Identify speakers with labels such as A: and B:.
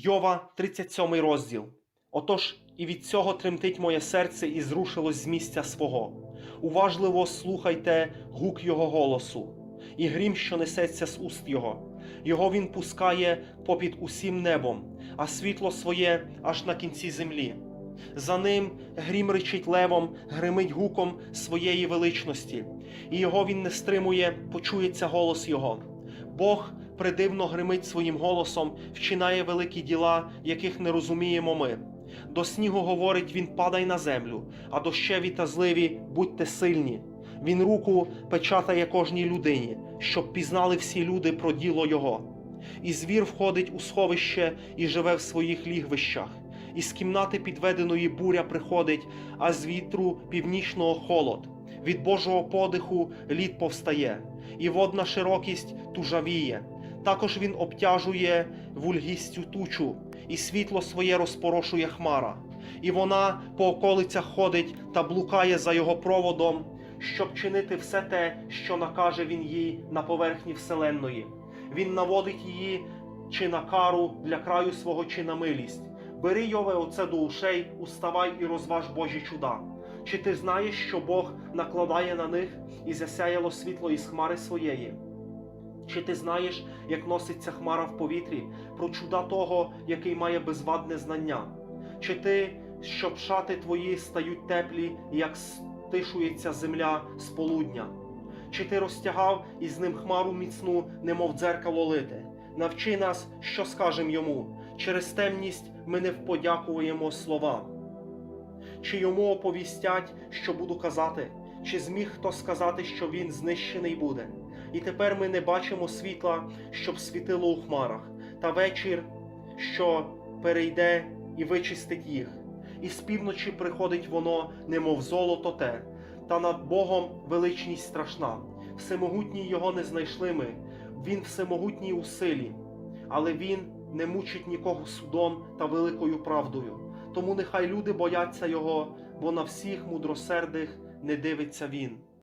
A: Йова, 37 розділ. Отож, і від цього тремтить моє серце і зрушилось з місця свого. Уважливо слухайте гук його голосу, і грім, що несеться з уст його. Його він пускає попід усім небом, а світло своє аж на кінці землі. За ним грім ричить левом, гримить гуком своєї величності, і його він не стримує, почується голос його. Бог придивно гримить своїм голосом, вчинає великі діла, яких не розуміємо ми. До снігу говорить він падай на землю, а дощеві та зливі будьте сильні. Він руку печатає кожній людині, щоб пізнали всі люди про діло його. І звір входить у сховище і живе в своїх лігвищах. Із кімнати підведеної буря приходить, а з вітру північного холод. Від Божого подиху лід повстає, і водна широкість тужавіє. Також він обтяжує вульгістю тучу, і світло своє розпорошує хмара. І вона по околицях ходить та блукає за його проводом, щоб чинити все те, що накаже він їй на поверхні вселенної. Він наводить її чи на кару для краю свого, чи на милість. Бери Йове оце до ушей, уставай і розваж Божі чуда. Чи ти знаєш, що Бог накладає на них і засяяло світло із хмари своєї? Чи ти знаєш, як носиться хмара в повітрі, про чуда того, який має безвадне знання? Чи ти, щоб шати твої стають теплі, як стишується земля з полудня? Чи ти розтягав із ним хмару міцну, немов дзеркало лите? Навчи нас, що скажем йому. Через темність ми не вподякуємо слова. Чи йому оповістять, що буду казати? Чи зміг хто сказати, що він знищений буде? І тепер ми не бачимо світла, щоб світило у хмарах, та вечір, що перейде і вичистить їх. І з півночі приходить воно, немов золото те, та над Богом величність страшна. Всемогутній його не знайшли ми, він всемогутній у силі, але він не мучить нікого судом та великою правдою. Тому нехай люди бояться його, бо на всіх мудросердих не дивиться він.